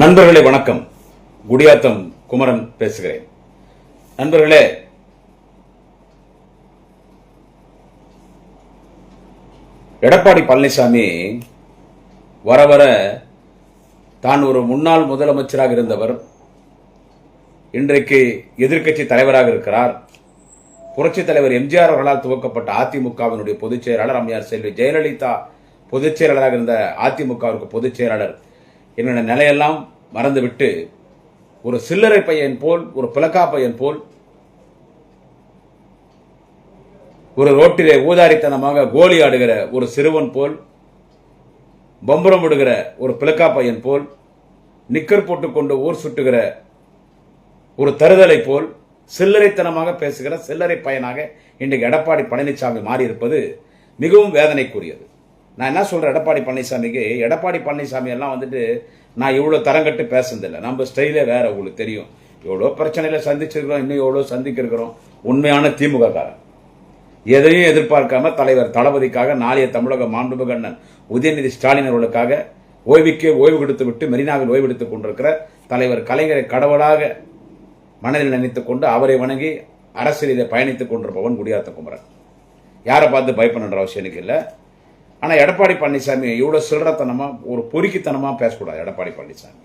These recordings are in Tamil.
நண்பர்களே வணக்கம். குடியாத்தம் குமரன் பேசுகிறேன். நண்பர்களே எடப்பாடி பழனிசாமி வர வர தான் ஒரு முன்னாள் முதலமைச்சராக இருந்தவர் இன்றைக்கு எதிர்க்கட்சி தலைவராக இருக்கிறார். புரட்சித் தலைவர் எம்ஜிஆர் அவர்களால் துவக்கப்பட்ட அதிமுகவினுடைய பொதுச் செயலாளர் அம்மையார் செல்வி ஜெயலலிதா பொதுச் செயலாளராக இருந்த அதிமுகவிற்கு பொதுச் செயலாளர் என்னோட நிலையெல்லாம் மறந்துவிட்டு ஒரு சில்லறை பையன் போல் ஒரு பிளக்கா பையன் போல் ஒரு ரோட்டிலே ஊதாரித்தனமாக கோலி ஆடுகிற ஒரு சிறுவன் போல் பம்பரம் விடுகிற ஒரு பிளக்கா பையன் போல் நிக்கர் போட்டுக்கொண்டு ஊர் சுட்டுகிற ஒரு தருதலை போல் சில்லறைத்தனமாக பேசுகிற சில்லறை பையனாக இன்றைக்கு எடப்பாடி பழனிசாமி மாறியிருப்பது மிகவும் வேதனைக்குரியது. நான் என்ன சொல்கிறேன் எடப்பாடி பழனிசாமிக்கு? எடப்பாடி பழனிசாமி எல்லாம் வந்துட்டு நான் இவ்வளோ தரங்கட்டு பேசுனதில்லை. நம்ம ஸ்டைலே வேற உங்களுக்கு தெரியும். எவ்வளோ பிரச்சனையில் சந்திச்சிருக்கிறோம் இன்னும் எவ்வளோ சந்திக்கிருக்கிறோம். உண்மையான திமுக காரன் எதையும் எதிர்பார்க்காம தலைவர் தளபதிக்காக நாளைய தமிழக மாண்புமிகு அண்ணன் உதயநிதி ஸ்டாலின் அவர்களுக்காக ஓய்வுக்கே ஓய்வு கொடுத்து விட்டு மெரினாவில் ஓய்வு எடுத்துக் கொண்டிருக்கிற தலைவர் கலைஞரை கடவுளாக மனதில் நினைத்துக் கொண்டு அவரை வணங்கி அரசியலில் பயணித்துக் கொண்டிருப்பவன் குடியாத்த குமரன் யாரை பார்த்து பயப்படணுன்ற அவசியம் எனக்கு இல்லை. ஆனால் எடப்பாடி பழனிசாமி இவ்வளோ சில்லறத்தனமாக ஒரு பொறுக்கித்தனமாக பேசக்கூடாது எடப்பாடி பழனிசாமி.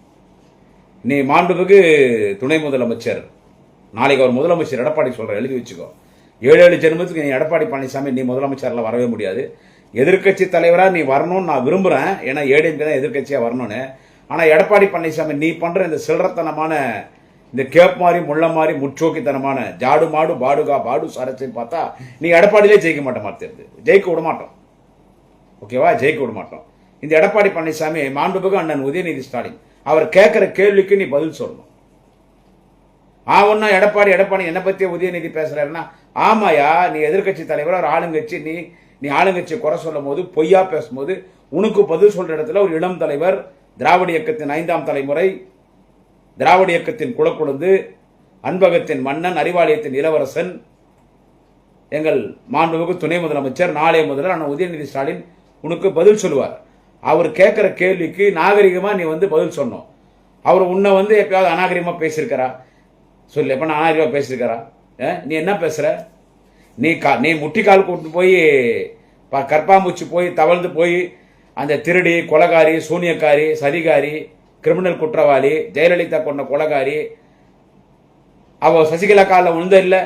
நீ மாண்புமிகு துணை முதலமைச்சர். நாளைக்கு அவர் முதலமைச்சர் எடப்பாடி சொல்கிற எழுதி வச்சுக்கோ. ஏழு ஏழு ஜென்மத்துக்கு நீ எடப்பாடி பழனிசாமி நீ முதலமைச்சரில் வரவே முடியாது. எதிர்க்கட்சி தலைவராக நீ வரணும்னு நான் விரும்புகிறேன் ஏன்னா ஏடிஎம்கே தான் எதிர்கட்சியாக வரணும்னு. ஆனால் எடப்பாடி பழனிசாமி நீ பண்ணுற இந்த சில்லறத்தனமான இந்த கேப் மாதிரி முள்ள மாதிரி முற்றோக்கித்தனமான ஜாடு மாடு பாடுகா பாடு அரசியல் பார்த்தா நீ எடப்பாடியிலே ஜெயிக்க மாட்ட மாதிரி தெரியுது ஜெயிக்க விட மாட்டோம். ஓகேவா? ஜெயிக்க விட மாட்டோம். இந்த எடப்பாடி பழனிசாமி மாண்புமிகு அண்ணன் உதயநிதி ஸ்டாலின் அவர் கேட்கிற கேள்விக்கு நீ பதில் சொல்லணும். ஆ ஒன்னா எடப்பாடி எடப்பாடி என்னை பத்தி உதயநிதி பேசுறாருன்னா ஆமாயா நீ எதிர்க்கட்சி தலைவர் ஒரு ஆளுங்கட்சி நீ நீ ஆளுங்கட்சி குறை சொல்லும் போது பொய்யா பேசும்போது உனக்கு பதில் சொல்ற இடத்துல ஒரு இளம் தலைவர் திராவிட இயக்கத்தின் ஐந்தாம் தலைமுறை திராவிட இயக்கத்தின் குளக்குழுந்து அன்பகத்தின் மன்னன் அறிவாலயத்தின் இளவரசன் எங்கள் மாண்புமிகு துணை முதலமைச்சர் நாளைய முதல்வர் ஆனால் உதயநிதி ஸ்டாலின் உனக்கு பதில் சொல்லுவார். அவர் கேட்குற கேள்விக்கு நாகரிகமாக நீ வந்து பதில் சொன்னோம். அவர் உன்னை வந்து எப்பயாவது அநாகரிகமாக பேசியிருக்கிறா சொல்லு எப்போ நான் அநாகரிகமாக பேசியிருக்கிறா நீ என்ன பேசுகிற நீ கா நீ முட்டிக்கால் கூட்டு போய் ப- கற்பாம்பூச்சி போய் தவழ்ந்து போய் அந்த திருடி கொலகாரி சூனியக்காரி சதிகாரி கிரிமினல் குற்றவாளி ஜெயலலிதா கொண்ட கொலகாரி அவள் சசிகலா காலில் உழுந்த இல்லை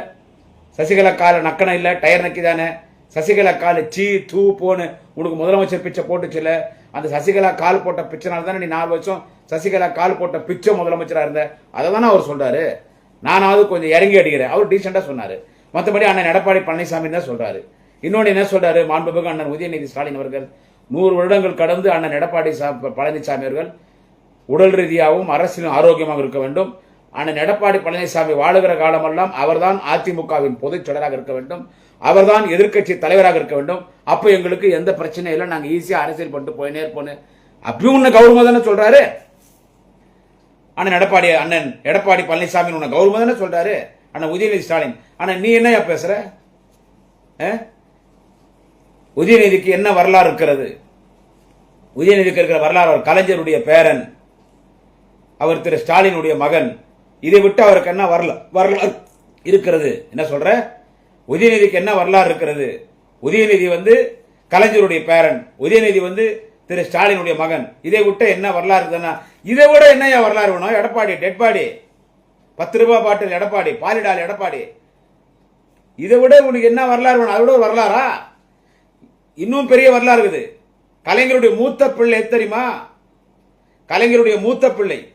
சசிகலா காலில் நக்கன இல்லை டயர் நக்கிதானே? சசிகலா காலு சீ தூ போன்னு உனக்கு முதலமைச்சர் பிச்சை போட்டுச்சுல அந்த சசிகலா கால் போட்ட பிச்சைனால தானே நீ நாலு வருஷம் சசிகலா கால் போட்ட பிச்சை முதலமைச்சராக இருந்த? அதை தானே அவர் சொல்றாரு. நானாவது கொஞ்சம் இறங்கி அடிக்கிறேன். அவர் டீசெண்டாக சொன்னார். மற்றபடி அண்ணன் எடப்பாடி பழனிசாமி தான் சொல்றாரு. இன்னொன்று என்ன சொல்றாரு? மாண்புமிகு அண்ணன் உதயநிதி ஸ்டாலின் அவர்கள். நூறு வருடங்கள் கடந்து அண்ணன் எடப்பாடி சா- பழனிசாமி அவர்கள் உடல் ரீதியாகவும் அரசியலும் ஆரோக்கியமாக இருக்க வேண்டும். அண்ணன் எடப்பாடி பழனிசாமி வாழுகிற காலமெல்லாம் அவர்தான் அதிமுகவின் பொதுச் செயலராக இருக்க வேண்டும். அவர்தான் எதிர்க்கட்சி தலைவராக இருக்க வேண்டும். அப்போ எங்களுக்கு எந்த பிரச்சனையும் இல்லை. நாங்கள் ஈஸியாக அரசியல் பண்ணிட்டு போயினே இருப்போம் அப்பயும் உன்னை கௌரவம் தானே சொல்றாரு? அண்ணன் எடப்பாடி அண்ணன் எடப்பாடி பழனிசாமி உன்னை கௌரவம் தானே சொல்றாரு? அண்ணன் உதயநிதி ஸ்டாலின். அண்ணன் நீ என்னையா பேசுற? உதயநிதிக்கு என்ன வரலாறு இருக்கிறது? உதயநிதிக்கு இருக்கிற வரலாறு அவர் கலைஞருடைய பேரன். அவர் திரு ஸ்டாலினுடைய மகன். இதை விட்டு அவருக்கு என்ன வரல வரலாறு இருக்கிறது. என்ன சொல்ற? உதயநிதிக்கு என்ன வரலாறு இருக்கிறது? உதயநிதி வந்து கலைஞருடைய பேரன். உதயநிதி வந்து திரு ஸ்டாலினுடைய மகன். இதை விட்டு என்ன வரலாறு இருக்குதுன்னா இதை விட என்னையா வரலாறு வேணும்? எடப்பாடி டெட் பாடி பத்து ரூபாய் பாட்டில் எடப்பாடி பாலிடால் எடப்பாடி. இதை விட உனக்கு என்ன வரலாறு வேணும்? அதை விட ஒரு வரலாறா? இன்னும் பெரிய வரலாறு இருக்குது. கலைஞருடைய மூத்த பிள்ளை தெரியுமா? கலைஞருடைய மூத்த பிள்ளை.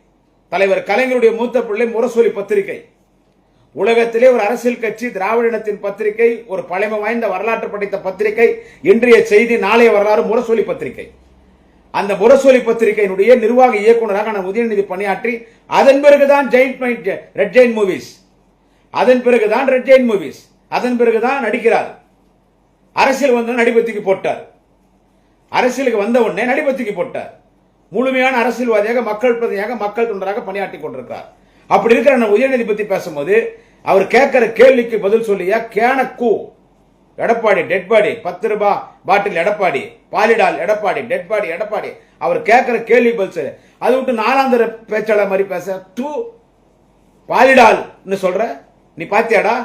தலைவர் கலைஞருடைய மூத்த பிள்ளை முரசொலி பத்திரிகை. உலகத்திலே ஒரு அரசியல் கட்சி திராவிட இனத்தின் பத்திரிகை ஒரு பழமை வாய்ந்த வரலாற்று படைத்த பத்திரிகை இன்றைய செய்தி நாளைய வரலாறு முரசொலி பத்திரிகை. அந்த முரசொலி பத்திரிகையினுடைய நிர்வாக இயக்குநராக நான் உதயநிதி பணியாற்றி அதன் பிறகுதான் ஜெயின் ரெட் ஜெயின் மூவிஸ் அதன் பிறகுதான் ரெட் ஜெயின் மூவிஸ் அதன் பிறகுதான் நடிக்கிறார். அரசியல் வந்த நடிபத்திக்கு போட்டார். அரசியலுக்கு வந்த உடனே நடிபத்திக்கு போட்டார். முழுமையான அரசியல்வாதியாக மக்கள் பிரதியாக மக்கள் தொண்டராக பணியாற்றி கொண்டிருக்கிறார். அப்படி இருக்கிற நான் உயர்நீதிபதி பேசும்போது அவர் கேட்கிற கேள்விக்கு பதில் சொல்லியா? கேனக்கூ. எடப்பாடி டெட் பாடி பத்து ரூபாய் bottle Edappadi. பாலிடால் Edappadi dead body Edappadi. அவர் கேட்கிற கேள்வி பதில் சொல்லு. அதை விட்டு நாலாந்தர பேச்சாளர் மாதிரி பேச. டூ பாலிடால்னு சொல்ற? நீ பாத்தியாடா?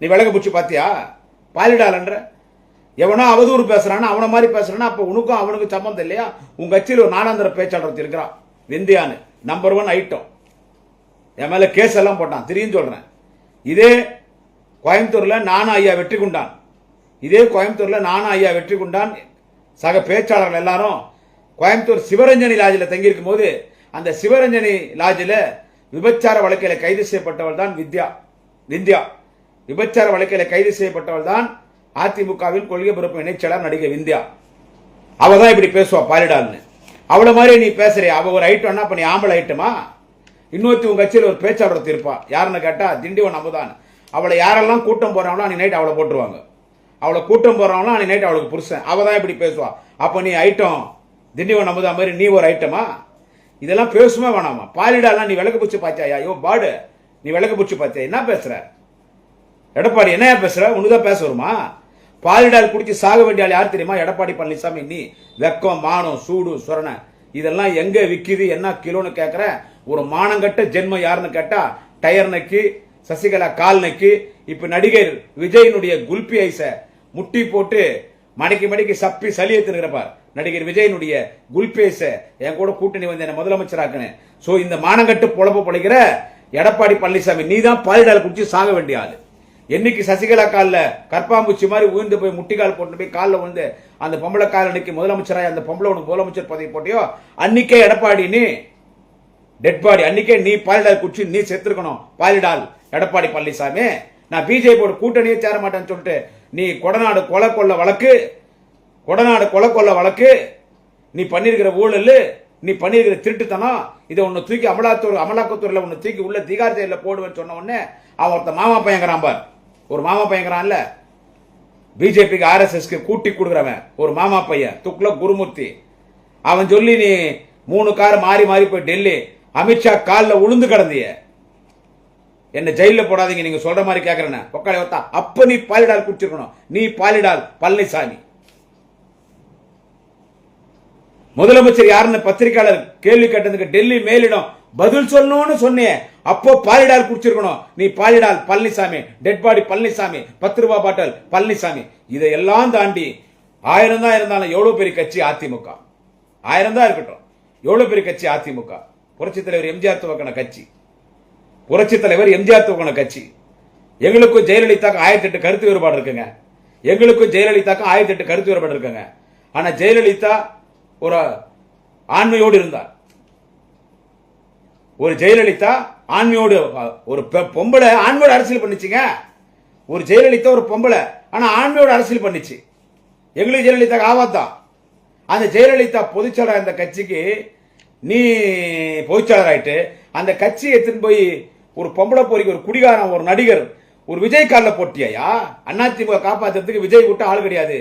நீ விலக பிடிச்சி பாத்தியா? பாலிடால்ன்ற? எவனோ அவதூறு பேசுறானா அவனை மாதிரி பேசுறானா அப்ப உனக்கும் அவனுக்கும் சம்பந்தம் இல்லையா? உங்க கட்சியில் ஒரு நாலாந்தர பேச்சாளர் இருக்கிறான். விந்தியான்னு. நம்பர் ஒன் ஐட்டம் என் மேலே கேஸ் எல்லாம் போட்டான். தெரியும் சொல்கிறேன் இதே கோயம்புத்தூரில் நானும் ஐயா வெற்றி கொண்டான் இதே கோயம்புத்தூரில் நானும் ஐயா வெற்றி கொண்டான் சக பேச்சாளர்கள் எல்லாரும் கோயம்புத்தூர் சிவரஞ்சனி லாட்ஜில் தங்கியிருக்கும் போது அந்த சிவரஞ்சனி லாஜில் விபச்சார வழக்கில் கைது செய்யப்பட்டவள் தான் வித்யா. விந்தியா விபச்சார வழக்கில் கைது செய்யப்பட்டவள் தான் அதிமுகவின் கொள்கை பொறுப்பு இணைச்செயலாளர் நடிகை விந்தியா அவள் தான் இப்படி பேசுவா பாலிடான்னு அவளை மாதிரி நீ பேசுறிய? அவள் ஒரு ஐட்டம்னா அப்போ நீ ஆம்பளை ஐட்டமா இன்னொருத்தி உங்க கட்சியில் ஒரு பேச்சாளர் தீர்ப்பா? யாருன்னு கேட்டால் திண்டிவன் அமுதான். அவளை யாரெல்லாம் கூட்டம் போகிறாங்களோ அன்னைக்கு நைட் அவளை போட்டுருவாங்க. அவளை கூட்டம் போறாங்களோ அன்னைக்கு நைட் அவளுக்கு புருஷன். அவள் தான் இப்படி பேசுவா. அப்போ நீ ஐட்டம் திண்டிவன் அமுதா மாதிரி நீ ஒரு ஐட்டமா இதெல்லாம் பேசுமே வேணாமா? பாலிடாலாம் நீ விளக்கு பிடிச்சி பார்த்தியா ஐயோ பாடு. நீ விளக்கு பிடிச்சி பார்த்தியா என்ன பேசுகிற எடப்பாடி என்னையா பேசுற? உனக்குதான் பேச வருமா? பாலிடால் குடிச்சு சாக வேண்டிய ஆள் யார் தெரியுமா? எடப்பாடி பழனிசாமி நீ. வெக்கம் மானம் சூடு சுரண. இதெல்லாம் எங்க விக்குது? என்ன கிலோன்னு கேட்குற ஒரு மானங்கட்ட ஜென்மம் யாருன்னு கேட்டா டயர் நக்கி சசிகலா கால் நக்கி இப்ப நடிகர் விஜயனுடைய குல்பி ஐஸ முட்டி போட்டு மடக்கி மடக்கி சப்பி சளி தின்னுகிறப்பார் நடிகர் விஜயனுடைய குல்பி என் கூட கூட்டணி வந்து என்ன முதலமைச்சராக்குனேன் சோ இந்த மானங்கட்டு பொழப்பு பொழைக்கிற எடப்பாடி பழனிசாமி நீ தான் பாலிடால் குடிச்சு சாக வேண்டிய ஆளு. என்னைக்கு சசிகலா காலில் கற்பாம்பூச்சி மாதிரி உயிர்ந்து போய் முட்டிக்கால் போட்டு போய் காலில் விழுந்து அந்த பொம்பளை கால் அன்னைக்கு முதலமைச்சராக அந்த பொம்பளை உனக்கு முதலமைச்சர் பதவி போட்டியோ அன்னைக்கே எடப்பாடி நீ டெட் பாடி அன்னைக்கே நீ பாலிடால் குச்சி நீ செத்துருக்கணும். பாலிடால். எடப்பாடி பழனிசாமி நான் பிஜேபியோட கூட்டணியே சேர மாட்டேன்னு சொல்லிட்டு நீ கொடநாடு கொலை கொள்ள வழக்கு கொடநாடு கொலை கொள்ள வழக்கு நீ பண்ணியிருக்கிற ஊழல் நீ பண்ணிருக்கிற திருட்டுத்தனம் இதை ஒன்று தூக்கி அமலாத்துறை அமலாக்கத்துறையில் ஒன்று தூக்கி உள்ள திகார் செயலில் போடுவேன்னு சொன்ன உடனே அவன் ஒருத்த மாமா பையங்கிறான் பார். ஒரு மாமா பையங்கிறான்ல பிஜேபிக்கு ஆர்எஸ்எஸ்க்கு கூட்டி கொடுக்குறவன் ஒரு மாமா பையன் துக்ல குருமூர்த்தி. அவன் சொல்லி நீ மூணு கார் மாறி மாறி போய் டெல்லி அமித்ஷா காலில் உளுந்து கிடந்திய. என்ன ஜெயிலில் போடாதீங்க நீங்க சொல்ற மாதிரி கேட்கறேன்னு பொக்காளி வத்தா அப்ப நீ பாலிடால் குடிச்சிருக்கணும். நீ பாலிடால் பழனிசாமி. முதலமைச்சர் யாருன்னு பத்திரிகையாளர் கேள்வி கேட்டதுக்கு டெல்லி மேலிடம் பதில் சொல்லணும்னு சொன்னேன். அப்போ பாலிடால் குடிச்சிருக்கணும். நீ பாலிடால் பழனிசாமி டெட் பாடி பழனிசாமி பத்து ரூபாய் பாட்டல் பழனிசாமி. இதையெல்லாம் தாண்டி ஆயிரம் தான் இருந்தாலும் எவ்வளவு பெரிய கட்சி அதிமுக? ஆயிரம் தான் இருக்கட்டும். எவ்வளவு பெரிய கட்சி அதிமுக? புரட்சி தலைவர் எம்ஜிஆர் துவக்கின கட்சி. புரட்சி தலைவர் எம்ஜிஆர் துவக்கின கட்சி. எங்களுக்கும் ஜெயலலிதாக்கு ஆயிரத்தி எட்டு கருத்து வேறுபாடு இருக்குங்க. எங்களுக்கும் ஜெயலலிதாக்கு ஆயிரத்தி எட்டு கருத்து வேறுபாடு இருக்குங்க. ஆனா ஜெயலலிதா ஒரு ஆண்மையோடு இருந்தார். ஒரு ஜெயலலிதா ஆண்மையோடு ஒரு பொம்பளை ஆண்மையோடு அரசியல் பண்ணுச்சுங்க. ஒரு ஜெயலலிதா ஒரு பொம்பளை ஆனா ஆண்மையோடு அரசியல் பண்ணுச்சு. எங்களுக்கு ஜெயலலிதா ஆவாத்தான் அந்த ஜெயலலிதா பொதுச்செயலாளர் அந்த கட்சிக்கு நீ பொதுச்செயலாளர் அந்த கட்சியை எடுத்துன்னு போய் ஒரு பொம்பளை போரிக்கு ஒரு குடிகாரன் ஒரு நடிகர் ஒரு விஜய் காலில் போட்டியாயா? அதிமுக காப்பாற்றுறதுக்கு விஜய் விட்டு ஆள் கிடையாது.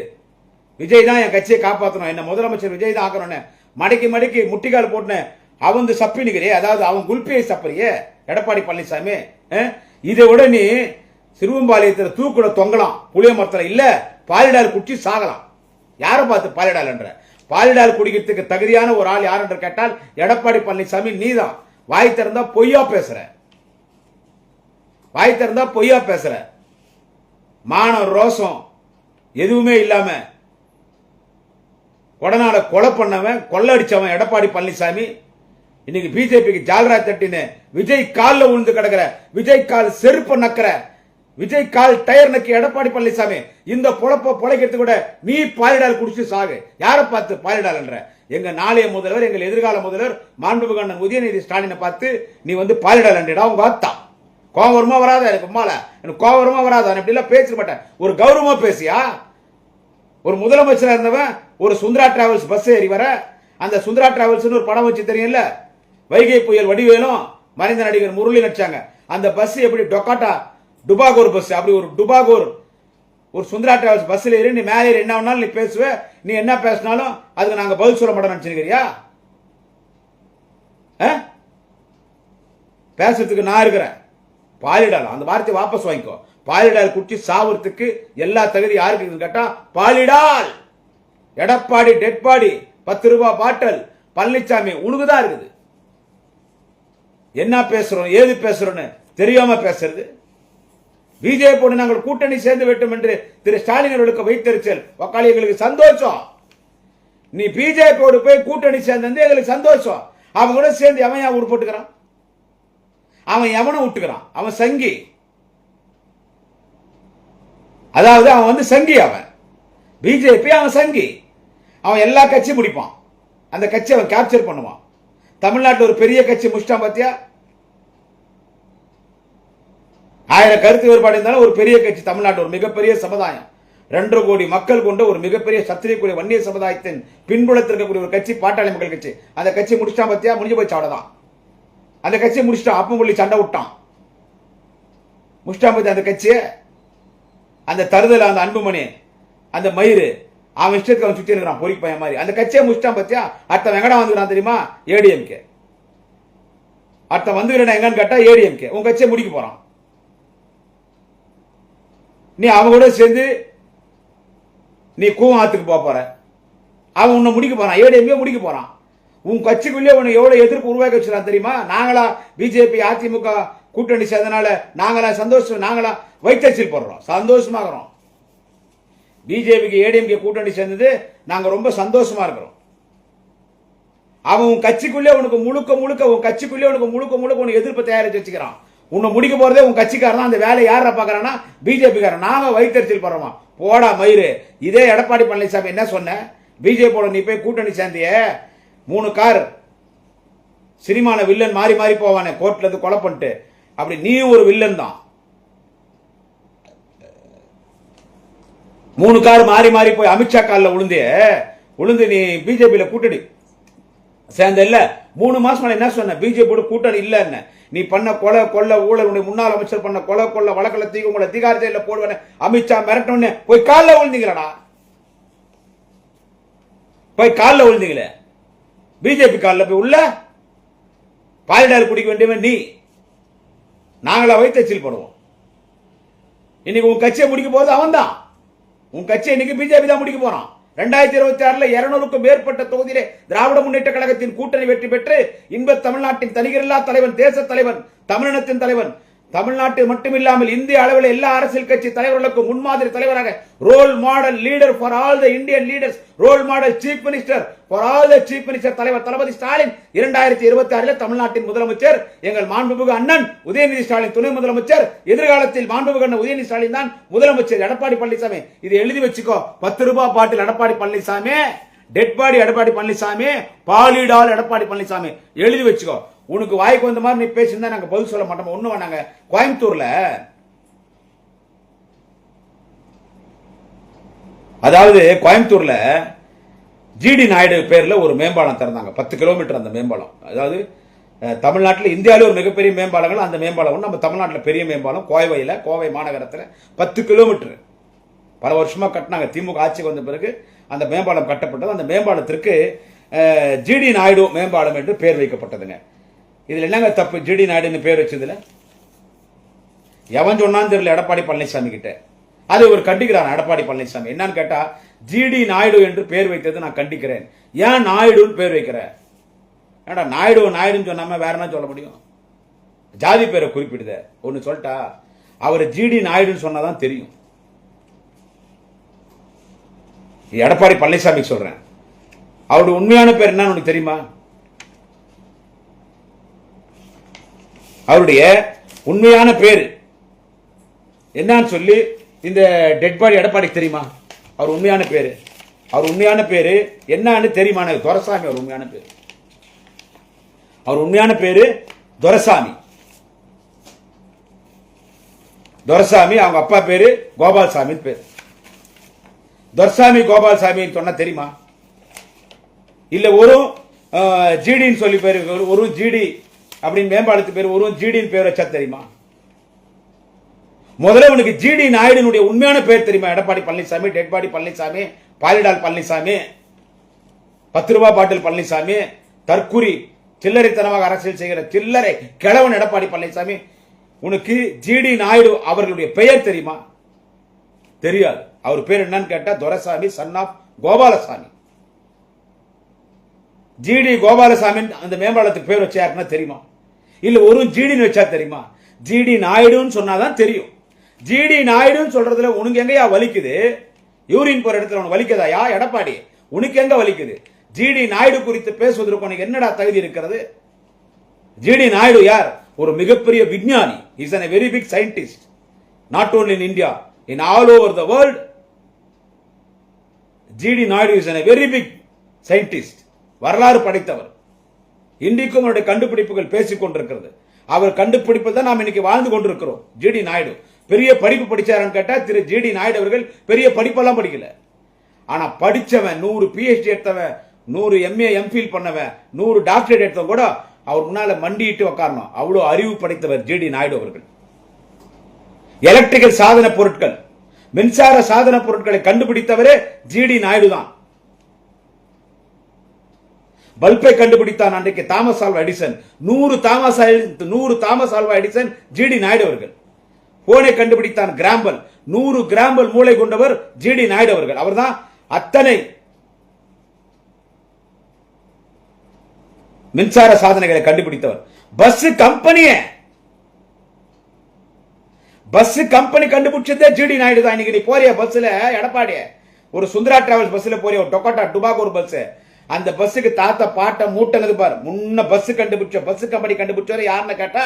விஜய் தான் என் கட்சியை காப்பாற்றணும் என்ன முதலமைச்சர் விஜய் தான் ஆக்கணும்னு. மடக்கி மடக்கி முட்டிக்கால் போட்டுனேன் அவன் சப்பினுக்கிறே அதாவது அவன் குல்பியை சப்பறியே. எடப்பாடி பழனிசாமி இதை விட நீ சிறுவம்பாளையத்தில் தூக்குல தொங்கலாம். புளிய மரத்தில் இல்லை பாலிடால் குட்டி சாகலாம். யாரை பார்த்து பாலிடால் என்ற பாலிடால் குடிக்கிறதுக்கு தகுதியான ஒரு ஆள் யார் என்று கேட்டால் எடப்பாடி பழனிசாமி நீதான். வாய் திறந்தா பொய்யா பேசுற. வாய் திறந்தா பொய்யா பேசுற. மானம் ரோசம் எதுவுமே இல்லாம கொடநாட கொலை பண்ணவன் கொள்ளடிச்சவன் எடப்பாடி பழனிசாமி. இன்னைக்கு பிஜேபிக்கு ஜால்ரா தட்டின்னு விஜய் கால்ல விழுந்து கிடக்கிற விஜய் கால் செருப்பு நக்கிற விஜய் கால் டயர் நக்கி எடப்பாடி பழனிசாமி இந்த பொழப்ப பொழைக்கிறது கூட நீ பாலிடால் குடிச்சு சாகு. யாரை பார்த்து பாலிடால் என்ற? எங்க நாளைய முதல்வர் எங்கள் எதிர்கால முதல்வர் மாண்புமிகு அண்ணன் உதயநிதி ஸ்டாலினை பார்த்து நீ வந்து பாலிடால் என்றா உங்க அத்தா கோவம் வருமா எனக்கு உமால எனக்கு கோவம் வருமா வராதா? நான் இப்படி எல்லாம் பேசிட மாட்டேன். ஒரு கௌரவமா பேசியா? ஒரு முதலமைச்சரா இருந்தவன் ஒரு சுந்தரா டிராவல்ஸ் பஸ் ஏறி வர அந்த சுந்தரா டிராவல்ஸ்னு ஒரு படம் வச்சு தெரியும்ல? வைகை புயல் வடிவேலும் மறைந்த நடிகர் முரளி நடிச்சாங்க. அந்த பஸ் எப்படி டொக்காட்டா டுபாகோர் பஸ் அப்படி ஒரு டுபாகோர் ஒரு சுந்தரா டிராவல்ஸ் பஸ்ல ஏறி நீ மேலே ஏறி என்ன வேணாலும் நீ பேசுவ நீ என்ன பேசினாலும் அதுக்கு நாங்க பதில் சொல்ல மாட்டோம் நினைச்சிருக்கிறியா பேசுறதுக்கு நான் இருக்கிறேன். பாலிடால் அந்த வார்த்தையை வாபஸ் வாங்கிக்கோ. பாலிடால் குட்டி சாவறதுக்கு எல்லா தகுதி யாருக்கு இருக்குன்னு கேட்டா பாலிடால். எடப்பாடி டெட் பாடி பத்து ரூபாய் பாட்டல் பழனிசாமி உனக்கு தான் இருக்குது. என்ன பேசுறோம் ஏது பேசுறோம்னு தெரியாம பேசுறது. பிஜேபியோடு நாங்கள் கூட்டணி சேர்ந்து விட்டோம் என்று திரு ஸ்டாலின் அவர்களுக்கு வைத்தறிச்சல். வக்காளி எங்களுக்கு சந்தோஷம். நீ பிஜேபியோடு போய் கூட்டணி சேர்ந்து எங்களுக்கு சந்தோஷம். அவன் கூட சேர்ந்து எவன் யா உட்பட்டுக்கிறான் அவன் எவனும் விட்டுக்கிறான் அவன் சங்கி. அதாவது அவன் வந்து சங்கி அவன். பிஜேபி அவன் சங்கி. அவன் எல்லா கட்சியும் முடிப்பான் அந்த கட்சி அவன் கேப்சர் பண்ணுவான். தமிழ்நாட்டில் ஒரு பெரிய கட்சி முடிச்சிட்டான் பார்த்தியா ஆயிரம் கருத்து வேறுபாடு இருந்தாலும் ஒரு பெரிய கட்சி தமிழ்நாடு ஒரு மிகப்பெரிய சமுதாயம். ரெண்டரை கோடி மக்கள் கொண்ட ஒரு மிகப்பெரிய சத்திரியக்கூடிய வன்னிய சமுதாயத்தின் பின்புலத்தில் இருக்கக்கூடிய ஒரு கட்சி பாட்டாளி மக்கள் கட்சி. அந்த கட்சி முடிச்சிட்டான் பத்தியா? முடிஞ்சு போய் சாவடதான் அந்த கட்சியை முடிச்சிட்டான். அப்பம் புள்ளி சண்டை விட்டான். முடிச்சிட்டான் பாத்தியா அந்த கட்சியை? அந்த தருதல அந்த அன்புமணி அந்த மயிறு அவன் இஷ்டத்துக்கு அவன் சுத்தி இருக்கிறான் பொறிக்கு பையன் மாதிரி. அந்த கட்சியை முடிச்சிட்டான் பத்தியா? அடுத்த வெங்கடா வந்துக்கிறான் தெரியுமா? ஏடிஎம்கே. அடுத்த வந்துக்கிறேன் எங்கன்னு கேட்டா ஏடிஎம்கே. உன் கட்சியை முடிக்க போறான். நீ அவன் கூட சேர்ந்து நீ கூவாத்துக்கு போக போற. அவன் உன்னை முடிக்க போறான். ஏடிஎம்கே முடிக்க போறான். உன் கட்சிக்குள்ளே உன்னை எவ்வளவு எதிர்ப்பு உருவாக்கி வச்சிருக்கான் தெரியுமா? நாங்களா பிஜேபி அதிமுக கூட்டணி சேர்ந்தனால நாங்களா சந்தோஷம் நாங்களா வைத்தறிச்சல் போடுறோம். சந்தோஷமாகறோம். பிஜேபிக்கு ஏடிஎம்கே கூட்டணி சேர்ந்தது நாங்கள் ரொம்ப சந்தோஷமா இருக்கிறோம். அவன் உன் கட்சிக்குள்ளே உனக்கு முழுக்க முழுக்க உன் கட்சிக்குள்ளே உனக்கு முழுக்க முழுக்க உனக்கு எதிர்ப்பு தயாரிச்சு வச்சுக்கிறான். உன்னை முடிக்க போறதே உன் கட்சிக்காரன் தான். அந்த வேலையை யாரை பாக்குறான்னா பிஜேபிக்காரன். நாங்க வைத்தறிச்சல் போடுறோமா? போடா மயிறு. இதே எடப்பாடி பழனிசாமி என்ன சொன்ன? பிஜேபியோட நீ போய் கூட்டணி சேர்ந்திய மூணு கார் சினிமான வில்லன் மாறி மாறி போவானே கோர்ட்ல இருந்து கொலை பண்ணிட்டு. அப்படி நீ ஒரு வில்லன் தான். மூணு கார் மாறி மாறி போய் அமித்ஷா காலில் விழுந்தே விழுந்து நீ பிஜேபியில் கூட்டணி. சேர்ந்த இல்லை. மூணு மாசம் என்ன சொன்ன? பிஜேபியோட கூட்டணி இல்ல என்ன நீ பண்ண கொலை கொள்ள ஊழல் உன்னை முன்னாள் அமைச்சர் பண்ண கொலை கொள்ள வழக்கில் தீக்கு உங்களை திகார் ஜெயில போடுவேன் அமித்ஷா மிரட்டணும்னு போய் காலில் விழுந்தீங்களடா. போய் காலில் விழுந்தீங்களே. பிஜேபி காலில் போய் உள்ள. பாலிடால் குடிக்க வேண்டியவன் நீ. நாங்களா வைத்து எச்சில் போடுவோம் இன்னைக்கு உன் கட்சியை முடிக்க போது அவன் தான் உன் கட்சியை இன்னைக்கு பிஜேபி தான் முடிக்க போறான். ரெண்டாயிரத்தி இருபத்தி ஆறுல இருநூறுக்கும் மேற்பட்ட தொகுதியிலே திராவிட முன்னேற்ற கழகத்தின் கூட்டணி வெற்றி பெற்று இன்ப தமிழ்நாட்டின் தனிகரில்லா தலைவன் தேச தலைவன் தமிழினத்தின் தலைவன் தமிழ்நாட்டு மட்டுமில்லாமல் இந்திய அளவில் எல்லா அரசியல் கட்சி தலைவர்களுக்கும் முன்மாதிரி தலைவராக role model leader for all the Indian leaders role model chief minister for all the chief minister தலைவர் தளபதி ஸ்டாலின். இரண்டாயிரத்தி இருபத்தி ஆறில் தமிழ்நாட்டின் முதலமைச்சர் எங்கள் மாண்புமிகு அண்ணன் உதயநிதி ஸ்டாலின் துணை முதலமைச்சர். எதிர்காலத்தில் மாண்புமிகு அண்ணன் உதயநிதி ஸ்டாலின் தான் முதலமைச்சர் எடப்பாடி பழனிசாமி. இது எழுதி வச்சுக்கோ. பத்து ரூபாய் bottle Edappadi Palaniswami dead body Edappadi Palaniswami பாலிடால் Edappadi Palaniswami. எழுதி வச்சுக்கோ. உனக்கு வாய்க்கு வந்த மாதிரி நீ பேசியிருந்தா நாங்கள் பதில் சொல்ல மாட்டோம்? ஒன்று வேணாங்க கோயம்புத்தூர்ல. அதாவது கோயம்புத்தூர்ல ஜிடி நாயுடு பேரில் ஒரு மேம்பாலம் திறந்தாங்க. பத்து கிலோமீட்டர் அந்த மேம்பாலம். அதாவது தமிழ்நாட்டில் இந்தியாவில் ஒரு மிகப்பெரிய மேம்பாலங்கள் அந்த மேம்பாலம் நம்ம தமிழ்நாட்டில் பெரிய மேம்பாலம் கோவையில் கோவை மாநகரத்தில் பத்து கிலோமீட்டர். பல வருஷமாக கட்டினாங்க. திமுக ஆட்சிக்கு வந்த பிறகு அந்த மேம்பாலம் கட்டப்பட்டது. அந்த மேம்பாலத்திற்கு ஜிடி நாயுடு மேம்பாலம் என்று பெயர் வைக்கப்பட்டதுங்க. இதில் என்னங்க தப்பு? ஜிடி நாயுடுன்னு பேர் வச்சதுல? எவன் சொன்னான்னு தெரியல எடப்பாடி பழனிசாமி கிட்ட. அதை இவர் கண்டிக்கிறான் எடப்பாடி பழனிசாமி? என்னன்னு கேட்டா ஜிடி நாயுடு என்று பேர் வைத்தது நான் கண்டிக்கிறேன். ஏன் நாயுடுன்னு பேர் வைக்கிற? ஏடா நாயுடு நாயுடுன்னு சொன்னாம வேற என்ன சொல்ல முடியும்? ஜாதி பேரை குறிப்பிடுத. ஒன்று சொல்லிட்டா அவர் ஜிடி நாயுடுன்னு சொன்னாதான் தெரியும். எடப்பாடி பழனிசாமி சொல்றேன். அவருடைய உண்மையான பேர் என்னன்னு உனக்கு தெரியுமா? அவருடைய உண்மையான பேர். என்னன்னு சொல்லி இந்த டெட் பாடி எடப்பாடிக்கு தெரியுமா? அவர் உண்மையான பேர். அவர் உண்மையான பேர் என்னன்னு தெரியுமா? எனக்கு துரசாமி அவர் உண்மையான பேர். அவர் உண்மையான பேர் துரசாமி. துரசாமி அவங்க அப்பா பேரு கோபால்சாமின்னு பேர். துரசாமி கோபால்சாமின்னு சொன்னா தெரியுமா? இல்ல ஒரு ஜிடின்னு சொல்லி பேரு ஒரு ஜிடி அப்படின்னு மேம்பாலத்து பேர் ஒரு ஜிடின்னு பேர் வச்சா தெரியுமா? முதல்ல உனக்கு ஜிடி நாயுடுனுடைய உண்மையான பேர் தெரியுமா? எடப்பாடி பழனிசாமி டெட்பாடி பழனிசாமி பாலிடால் பழனிசாமி பத்து ரூபாய் பாட்டில் பழனிசாமி தற்குறி சில்லறைத்தனமாக அரசியல் செய்கிற சில்லறை கிழவன் எடப்பாடி பழனிசாமி உனக்கு ஜிடி நாயுடு அவர்களுடைய பெயர் தெரியுமா? தெரியாது. அவர் பேர் என்னன்னு கேட்டா Duraisamy son of Gopalasamy. GD Gopalasamy அந்த மேம்பாலத்துக்கு பேர் வச்சு யாருன்னா தெரியுமா? இல்லை ஒரு ஜிடின்னு வச்சா தெரியுமா? ஜிடி நாயுடுன்னு சொன்னாதான் தெரியும். ஜிடி நாயுடுன்னு சொல்றதுல உனக்கு எங்கயா வலிக்குது? யூரின் போற இடத்துல உனக்கு வலிக்குதாயா எடப்பாடி உனக்கு எங்க வலிக்குது? ஜிடி நாயுடு குறித்து பேசுவதற்கு உனக்கு என்னடா தகுதி இருக்கிறது? ஜிடி நாயுடு யார்? ஒரு மிகப்பெரிய விஞ்ஞானி. Is an very big scientist not only in India in all over the world GD Naidu is an very big scientist வரலாறு படைத்தவர். இன்றைக்கும் அவருடைய கண்டுபிடிப்புகள் பேசிக் கொண்டிருக்கிறது. அவர் கண்டுபிடிப்பு தான் நாம் இன்னைக்கு வாழ்ந்து கொண்டிருக்கிறோம். ஜிடி நாயுடு. பெரிய படிப்பு படித்தாரான்னு கேட்டால் திரு ஜிடி நாயுடு அவர்கள் பெரிய படிப்பெல்லாம் படிக்கல. ஆனால் படித்தவன் நூறு பிஹெச்டி எடுத்தவன் நூறு எம்ஏ எம்ஃபில் பண்ணவன் நூறு டாக்டரேட் எடுத்தவன் கூட அவர் முன்னால் மண்டியிட்டு உட்காரணும் அவ்வளோ அறிவு படைத்தவர் ஜிடி நாயுடு அவர்கள். எலக்ட்ரிக்கல் சாதன பொருட்கள். மின்சார சாதன பொருட்களை கண்டுபிடித்தவரே ஜிடி நாயுடு தான். பல்பை கண்டுபிடித்தான் அன்றைக்கு தாமஸ் ஆல்வா எடிசன். நூறு தாமஸ் நூறு Thomas Alva Edison GD Naidu அவர்கள். போனை கண்டுபிடித்தான் கிராம்பல். நூறு கிராம்பல் மூளை கொண்டவர் ஜிடி நாயுடு அவர்கள். அவர்தான் அத்தனை மின்சார சாதனைகளை கண்டுபிடித்தவர். பஸ் கம்பெனிய. பஸ் கம்பெனி கண்டுபிடிச்சதே ஜிடி நாயுடு தான் இன்னைக்கு நீ போறிய பஸ்ல எடப்பாடி ஒரு சுந்தரா டிராவல்ஸ் பஸ்ல போறிய? ஒரு டொக்கோட்டா டுபாக் ஒரு பஸ் அந்த பஸ்ஸுக்கு தாத்தா பாட்ட மூட்டனது பார். முன்ன பஸ் கண்டுபிடிச்ச பஸ் கம்பெனி கண்டுபிடிச்சவர் யாருன்னு கேட்டா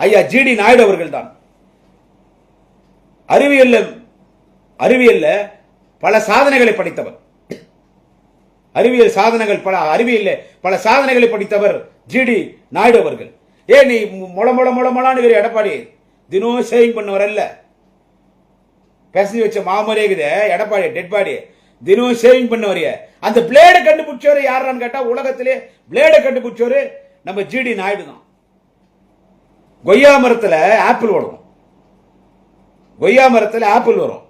ஐயா ஜிடி நாயுடு அவர்கள் தான். அறிவியல்ல அறிவியல்ல பல சாதனைகளை படைத்தவர். அறிவியல் சாதனைகள் பல அறிவியல்ல பல சாதனைகளை படித்தவர் ஜிடி நாயுடு அவர்கள். ஏ நீ முள மொள மொள மொளான்னு எடப்பாடி. தினம் சேவிங் பண்ணவர் வரல பேசஞ்சு வச்ச மாமரேகுது எடப்பாடி டெட் பாடி. தினம் சேவிங் பண்ணவரைய அந்த பிளேடை கண்டுபிடிச்சவர் யாரான்னு கேட்டா உலகத்திலே பிளேடை கண்டுபிடிச்சவர் நம்ம ஜிடி நாயுடு தான். கொய்யா மரத்தில் ஆப்பிள் வரும். கொய்யா மரத்தில் ஆப்பிள் வரும்.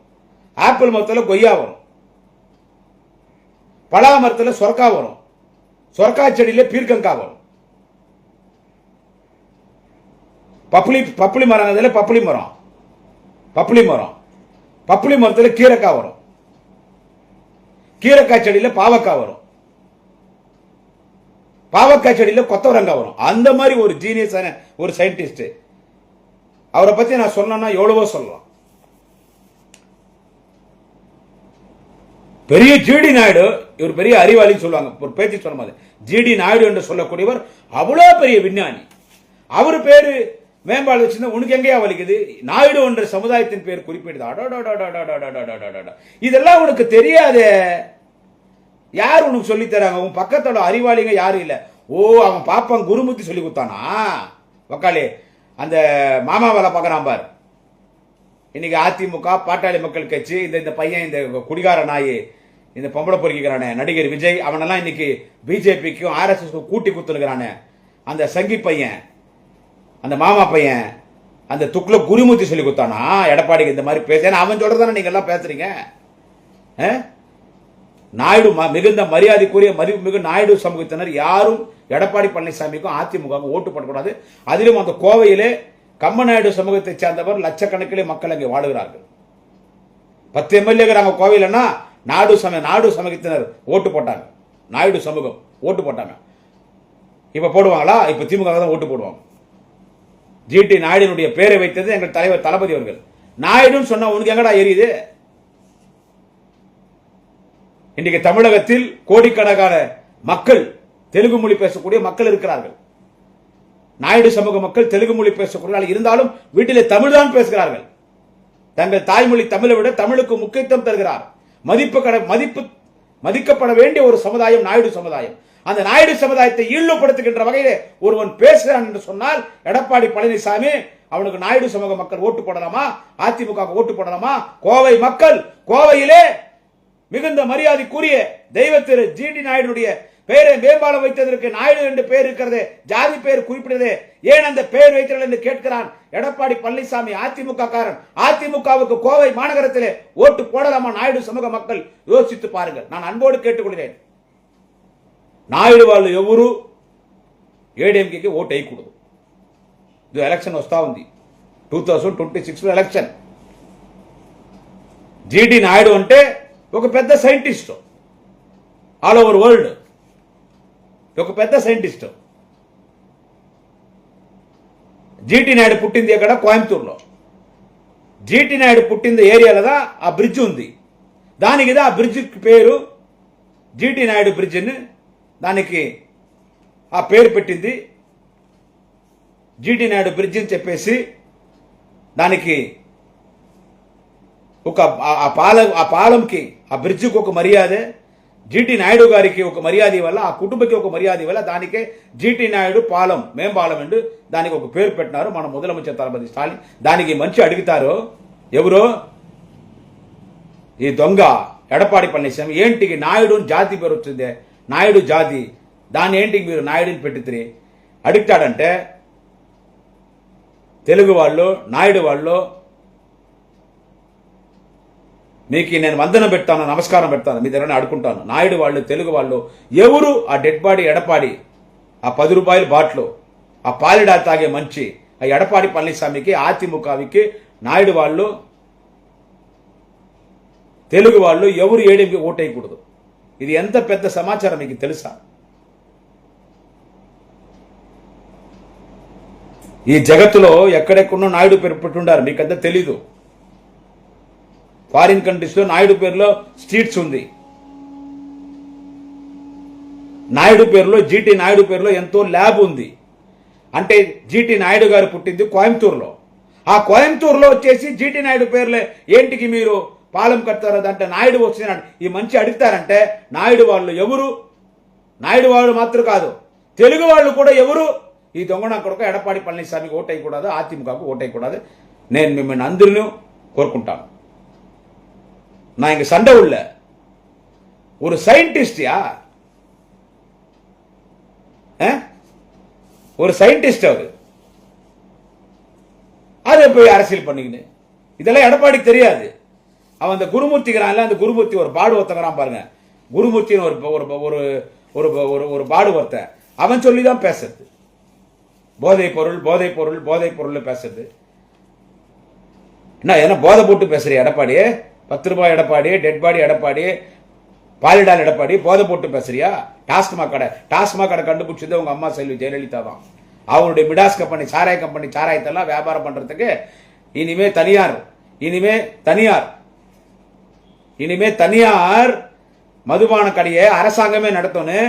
ஆப்பிள் மரத்தில் கொய்யா வரும். பலா மரத்தில் சொர்க்கா வரும். சொர்க்கா செடியில் பீர்க்கங்கா வரும். பப்ளி பப்புளி மரம் பப்புளி மரம். பப்புளி மரம். பப்புளி மரத்தில் கீரைக்காய் வரும். கீரைக்காய் செடியில் பாவக்காய் வரும். பாவக்காய் செடியில் கொத்தவரங்காய் வரும். அந்த மாதிரி ஒரு ஜீனியஸான ஒரு சயின்டிஸ்ட் அவரை பத்தி நான் சொன்னேன்னா எவ்வளவோ சொல்லலாம். பெரிய ஜிடி நாயுடு இவர் பெரிய அறிவாளின்னு சொல்லுவாங்க. ஒரு பேச்சு சொன்ன மாதிரி. ஜிடி நாயுடு என்று சொல்லக்கூடியவர் அவ்வளோ பெரிய விஞ்ஞானி. அவர் பேரு மேம்பாடு வச்சிருந்தா உனக்கு எங்கேயா வலிக்குது? நாயுடு என்ற சமுதாயத்தின் பேர் குறிப்பிடுது. இதெல்லாம் உனக்கு தெரியாது யார் உனக்கு சொல்லி தராங்க உன் பக்கத்தோட அறிவாளிங்க யாரும் இல்லை ஓ அவன் பாப்பான் குருமுத்தி சொல்லி கொடுத்தானா வக்காளி அந்த மாமா வேலை பார்க்குறான் பார் இன்னைக்கு அதிமுக பாட்டாளி மக்கள் கட்சி இந்த இந்த பையன் இந்த குடிகார நாய் இந்த பொம்பளை பொறுக்கிக்கிறானே நடிகர் விஜய் அவனெல்லாம் இன்னைக்கு பிஜேபிக்கும் ஆர்எஸ்எஸ்க்கும் கூட்டி கொடுத்துருக்கிறானே அந்த சங்கி பையன் அந்த மாமா பையன் அந்த துக்கில் குருமூர்த்தி சொல்லி கொடுத்தானா? எடப்பாடிக்கு இந்த மாதிரி பேச ஏன்னா அவன் சொல்றதானே நீங்க எல்லாம் பேசுறீங்க? ஆ? நாயுடு ம- மிகுந்த மரியாதைக்குரிய மதிப்புமிகு நாயுடு சமூகத்தினர் யாரும் எடப்பாடி பழனிசாமிக்கும் அதிமுகவுக்கும் ஓட்டு போடக்கூடாது. அதிலும் அந்த கோவையிலே கம்மநாயுடு சமூகத்தை சேர்ந்தவர் லட்சக்கணக்கிலே மக்கள் அங்கே வாழுகிறார்கள். பத்து எம்எல்ஏங்கிறாங்க கோவையில்னா நாடு சம நாடு சமூகத்தினர் ஓட்டு போட்டாங்க. நாயுடு சமூகம் ஓட்டு போட்டாங்க. இப்போ போடுவாங்களா? இப்போ திமுக தான் ஓட்டு போடுவாங்க. ஜிடி நாயுடுனுடைய பேரை வைத்தது எங்கள் தலைவர் தளபதி அவர்கள். நாயுடுன்னு சொன்ன உனக்கு எங்கடா எரியுது? இன்றைக்கு தமிழகத்தில் கோடிக்கணக்கான மக்கள் தெலுங்கு மொழி பேசக்கூடிய மக்கள் இருக்கிறார்கள். நாயுடு சமூக மக்கள் தெலுங்கு மொழி பேசக்கூடிய இருந்தாலும் வீட்டிலே தமிழ் தான் பேசுகிறார்கள். தங்கள் தாய்மொழி தமிழை விட தமிழுக்கு முக்கியத்துவம் தருகிறார். மதிப்பு கட- மதிப்பு மதிக்கப்பட வேண்டிய ஒரு சமுதாயம் நாயுடு சமுதாயம். அந்த நாயுடு சமுதாயத்தை ஈழ்வுபடுத்துகின்ற வகையில் ஒருவன் பேசுகிறான் என்று சொன்னால் எடப்பாடி பழனிசாமி அவனுக்கு நாயுடு சமூக மக்கள் ஓட்டு போடலாமா? அதிமுக ஓட்டு போடலாமா? கோவை மக்கள் கோவையிலே மிகுந்த மரியாதைக்குரிய தெய்வ திரு ஜிடி நாயுடுடைய பெயரை மேம்பாலம் வைத்ததற்கு நாயுடு என்று பெயர் இருக்கிறது ஜாதி பெயர் குறிப்பிடுது ஏன் அந்த பெயர் வைத்தீர்கள் என்று கேட்கிறான். எடப்பாடி பழனிசாமி அதிமுக காரன் அதிமுகவுக்கு கோவை மாநகரத்திலே ஓட்டு போடலாமா? நாயுடு சமூக மக்கள் யோசித்து பாருங்கள். நான் அன்போடு கேட்டுக்கொள்கிறேன் నాయుడు వాళ్ళు ఎవరు? ఏడీఎంకేకి ఓటు వేయకూడదు. ఇది ఎలక్షన్ వస్తూ ఉంది. టూ థౌజండ్ ట్వంటీ సిక్స్లో ఎలక్షన్. జీడి నాయుడు అంటే ఒక పెద్ద సైంటిస్ట్. All over world. ఒక పెద్ద సైంటిస్ట్. జీటీ నాయుడు పుట్టింది ఎక్కడ? కోయంబత్తూరులో. జీటీ నాయుడు పుట్టింది ఏరియాలో ఆ బ్రిడ్జ్ ఉంది. దానికి ఆ బ్రిడ్జ్ పేరు జీటీ నాయుడు బ్రిడ్జ్ అని దానికి ఆ పేరు పెట్టింది. జీటీ నాయుడు బ్రిడ్జ్ అని చెప్పేసి దానికి ఒక ఆ- పాల ఆ పాలంకి ఆ బ్రిడ్జికి ఒక మర్యాదే జీటీ నాయుడు గారికి ఒక మర్యాద వల్ల ఆ కుటుంబకి ఒక మర్యాద వల్ల దానికే జీటీ నాయుడు పాలం మేం పాలం అండి దానికి ఒక పేరు పెట్టినారు. మన ముదలమంచి తలపతి స్టాలిన్ దానికి మంచి అడుగుతారు. ఎవరు? ఈ దొంగ ఎడపాడి పళనిస్వామి. ఏంటికి నాయుడు అని జాతి పేరు వచ్చిందే? నాయుడు జాతి దాన్ని ఏంటి మీరు నాయుడిని పెట్టితిరి అడుగుతాడంటే తెలుగు వాళ్ళు నాయుడు వాళ్ళు మీకు నేను వందనం పెడతాను నమస్కారం పెడతాను మీ దగ్గర అడుకుంటాను నాయుడు వాళ్ళు తెలుగు వాళ్ళు ఎవరు ఆ డెడ్ బాడీ ఎడపాడి ఆ పది రూపాయల బాట్లు ఆ పాలిడా తాగే మంచి ఆ ఎడపాడి పళనిస్వామికి ఆతిముఖావికి నాయుడు వాళ్ళు తెలుగు వాళ్ళు ఎవరు ఏడికి ఓటేయకూడదు ఇది ఎంత పెద్ద సమాచారం మీకు తెలుసా? ఈ జగత్తులో ఎక్కడెక్కడో నాయుడు పేరు పెట్టుండారు మీకంతా తెలీదు. ఫారిన్ కంట్రీస్లో నాయుడు పేరులో స్ట్రీట్స్ ఉంది. నాయుడు పేరులో జీటీ నాయుడు పేరులో ఎంతో ల్యాబ్ ఉంది. అంటే జీటీ నాయుడు గారు పుట్టింది కోయంబత్తూరులో. ఆ కోయంబత్తూరులో వచ్చేసి జీటీ నాయుడు పేర్లే. ఏంటికి మీరు? పాలెం కడతారు అంటే నాయుడు వచ్చినాడు ఈ మంచి అడుగుతారంటే నాయుడు వాళ్ళు ఎవరు నాయుడు వాళ్ళు మాత్రం కాదు తెలుగు వాళ్ళు కూడా ఎవరు ఈ దొంగన కొడుకు ఎడపాడి పళనిస్వామికి ఓటేయకూడదు அதிமுகவுக்கு ஓட்டேயக்கூடாது నేను మిమ్మల్ని అందరినీ కోరుకుంటాను நான் இங்க சண்டை உள்ள ஒரு சயின்டிஸ்டியா ஒரு சயின்டிஸ்ட் அவரு அதை போய் அரசியல் பண்ணிக்கின்னு இதெல்லாம் எடப்பாடிக்கு தெரியாது அவன் அந்த குருமூர்த்திக்கிறான்ல அந்த குருமூர்த்தி ஒரு பாடு ஒருத்தங்கிறான் பாருங்க. குருமூர்த்தின்னு ஒரு ஒரு ஒரு ஒரு ஒரு ஒரு பாடு ஒருத்தன் அவன் சொல்லி தான் பேசுறது. போதைப் பொருள் போதைப் பொருள் போதைப் பொருள் பேசுறது. என்ன என்ன போதை போட்டு பேசுறிய எடப்பாடி? பத்து ரூபாய் எடப்பாடி டெட் பாடி எடப்பாடி பாலிடால் எடப்பாடி போதை போட்டு பேசுறியா? டாஸ்மாக் கடை டாஸ்மாக் கடை கண்டுபிடிச்சது உங்க அம்மா செல்வி ஜெயலலிதா தான். அவருடைய மிடாஸ் கம்பெனி சாராய கம்பெனி சாராயத்தெல்லாம் வியாபாரம் பண்றதுக்கு இனிமே தனியார் இனிமே தனியார் இனிமே தனியார் மதுபான கடையை அரசாங்கமே நடத்தணும்.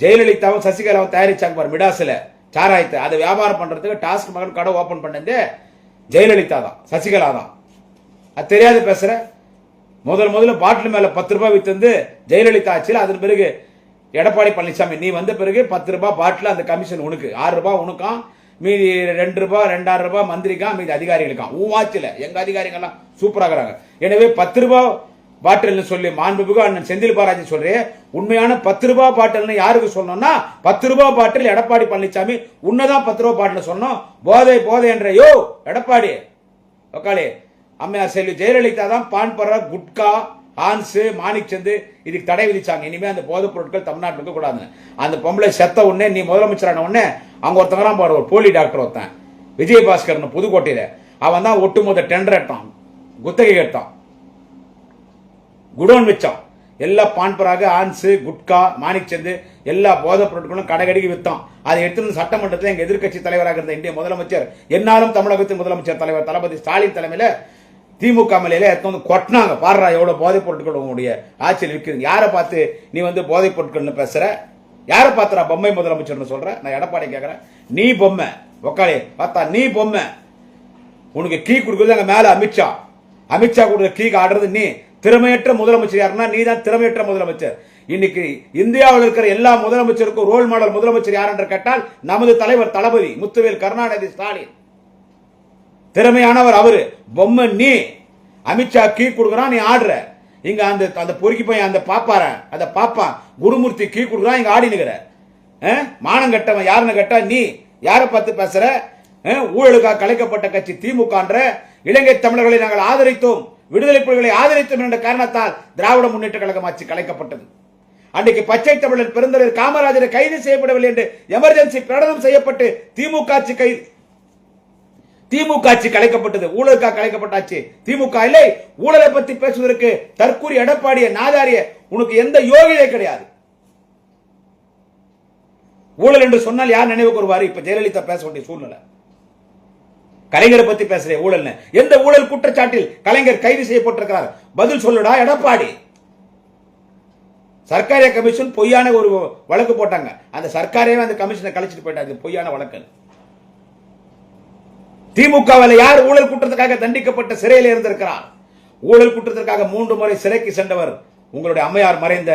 ஜெயலலிதாவும் சசிகலாவும் தயாரிச்சாங்க பாரு மிடாசில். சாராயத்தை. அதை வியாபாரம் பண்றதுக்கு டாஸ்க் மகன் கடை ஓபன் பண்ணது ஜெயலலிதா தான் சசிகலா தான். அது தெரியாது பேசுற? முதல் முதல்ல பாட்டில் மேல பத்து ரூபாய் வித்து ஜெயலலிதா ஆட்சியில் அதன் பிறகு எடப்பாடி பழனிசாமி நீ வந்த பிறகு பத்து ரூபாய் பாட்டில் அந்த கமிஷன் உனக்கு. ஆறு ரூபாய் உனக்கும் மீதி ரெண்டு ரூபாய் ரெண்டாயிரம் ரூபாய் மந்திரிக்கா மீதி அதிகாரிகளுக்காம். உன் ஆட்சியில் எங்க அதிகாரிகள்லாம் சூப்பராகிறாங்க எனவே பத்து ரூபாய் பாட்டில்னு சொல்லி மாண்புமிகு அண்ணன் செந்தில் பாலாஜி சொல்றேன் உண்மையான பத்து ரூபாய் பாட்டில்னு யாருக்கு சொல்லணும்னா பத்து ரூபாய் பாட்டில் எடப்பாடி பழனிசாமி உன்னதான் பத்து ரூபாய் பாட்டில் சொன்னோம். போதை போதை என்ற யோ எடப்பாடி ஒக்காளி அம்மையார் செல்வி ஜெயலலிதா தான் பான் குட்கா ஹான்ஸு மாணிக் சந்து இதுக்கு தடை விதிச்சாங்க. இனிமே அந்த போதைப் பொருட்கள் தமிழ்நாட்டில் இருக்க அந்த பொம்பளை செத்த உடனே நீ முதலமைச்சரான உடனே அங்க ஒருத்தவரான் பாரு ஒரு போலி டாக்டர் ஒருத்தன் விஜயபாஸ்கர்னு புதுக்கோட்டையில. அவன் தான் ஒட்டுமொத்த டெண்டர் எடுத்தான் குத்தகை எடுத்தான். குடோன் வச்சான் எல்லா பான்பராக ஆன்ஸு குட்கா மாணிக்சந்து எல்லா போதைப் பொருட்களும் கடைகடிக்கு விற்றான் அதை எடுத்து சட்டமன்றத்தில் எங்கள் எதிர்க்கட்சி தலைவராக இருந்த இந்திய முதலமைச்சர் என்னாலும் தமிழகத்தின் முதலமைச்சர் தலைவர் தளபதி ஸ்டாலின் தலைமையில் திமுக மேலையில எடுத்து வந்து கொட்டினாங்க. பாடுறா எவ்வளோ போதைப் பொருட்கள் உங்களுடைய ஆட்சியில் இருக்குது யாரை பார்த்து நீ வந்து போதைப் பொருட்கள்னு பேசுகிற யாரை பார்த்துறா பொம்மை முதலமைச்சர்னு சொல்கிறேன் நான் எடப்பாடி கேட்குறேன் நீ பொம்மை. ஒக்காளி பார்த்தா நீ பொம்மை. உனக்கு கீ கொடுக்குறது அங்கே மேலே அமித்ஷா. அமித்ஷா கொடுக்குற கீக்கு ஆடுறது நீ. திறமையற்ற முதலமைச்சர் யாருன்னா நீ தான் திறமையற்ற முதலமைச்சர். இன்னைக்கு இந்தியாவில் இருக்கிற எல்லா முதலமைச்சருக்கும் ரோல் மாடல் முதலமைச்சர் யார் என்று கேட்டால் நமது தலைவர் தளபதி முத்துவேல் கருணாநிதி ஸ்டாலின். திறமையானவர் அவரு. பொம்மை நீ. அமித்ஷா கீ கொடுக்குறான் நீ ஆடுற. இங்க அந்த அந்த பொறுக்கி பையன் அந்த பாப்பார அந்த பாப்பான் குருமூர்த்தி கீ கொடுக்குறான் இங்க ஆடி நிக்கிற. மானம் கட்டவன் யாருன்னு கேட்டா நீ. யாரை பார்த்து பேசுற? ஊழலுக்காக கலைக்கப்பட்ட கட்சி திமுகன்ற. இலங்கை தமிழர்களை நாங்கள் ஆதரித்தோம். விடுதலை புலிகளை ஆதரித்தோம் என்ற காரணத்தால் திராவிட முன்னேற்ற கழகம் ஆட்சி கலைக்கப்பட்டது. அன்றைக்கு பச்சை தமிழர் பெருந்தலைவர் காமராஜரை கைது செய்யப்படவில்லை என்று எமர்ஜென்சி பிரகடனம் செய்யப்பட்டு திமுக ஆட்சி கைது திமுக ஆட்சி கலைக்கப்பட்டது. ஊழலுக்காக கலைக்கப்பட்டாச்சு திமுக இல்லை. ஊழலை பத்தி பேசுவதற்கு தற்கூரி எடப்பாடிய நாதாரிய உனக்கு எந்த யோகிதை கிடையாது. ஊழல் என்று சொன்னால் யார் நினைவுக்கு கூறுவார் இப்ப ஜெயலலிதா பேச வேண்டிய சூழ்நிலை. கலைஞரை பத்தி பேசுறேன் ஊழல் எந்த ஊழல் குற்றச்சாட்டில் கலைஞர் கைது செய்யப்பட்டிருக்கிறார்? பதில் சொல்லுடா எடப்பாடி. சர்க்காரிய கமிஷன் பொய்யான ஒரு வழக்கு போட்டாங்க. அந்த சர்க்காரையே அந்த கமிஷனை கழிச்சிட்டு போயிட்டாங்க பொய்யான வழக்கு திமுகவில் யார் ஊழல் குற்றத்துக்காக தண்டிக்கப்பட்ட சிறையில் இருந்திருக்கிறார்? ஊழல் குற்றத்திற்காக மூன்று முறை சிறைக்கு சென்றவர் உங்களுடைய அம்மையார் மறைந்த